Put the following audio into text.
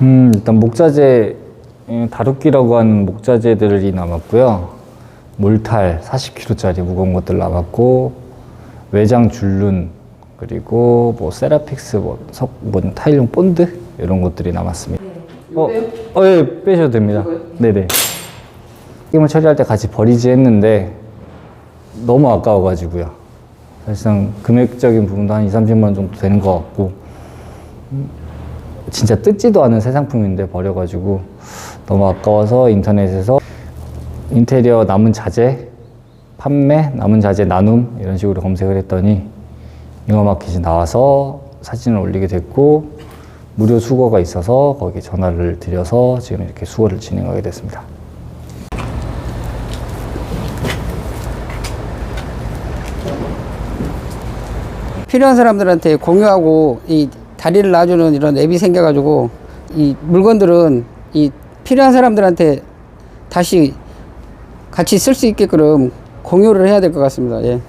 음, 일단 목자재 예, 다루기라고 하는 목자재들이 남았고요. 몰탈 40kg짜리 무거운 것들 남았고 외장 줄눈 그리고 뭐 세라픽스 뭐, 석, 뭐 타일용 본드 이런 것들이 남았습니다. 어, 어, 예, 빼셔도 됩니다. 네네. 게임을 처리할 때 같이 버리지 했는데 너무 아까워가지고요. 사실상 금액적인 부분도 한 2, 30만 원 정도 되는 것 같고 진짜 뜯지도 않은 새 상품인데 버려가지고 너무 아까워서 인터넷에서 인테리어 남은 자재 판매 남은 자재 나눔 이런 식으로 검색을 했더니 잉어마켓이 나와서 사진을 올리게 됐고 무료 수거가 있어서 거기 전화를 드려서 지금 이렇게 수거를 진행하게 됐습니다. 필요한 사람들한테 공유하고 이 다리를 놔주는 이런 앱이 생겨가지고 이 물건들은 이 필요한 사람들한테 다시 같이 쓸 수 있게끔 공유를 해야 될 것 같습니다. 예.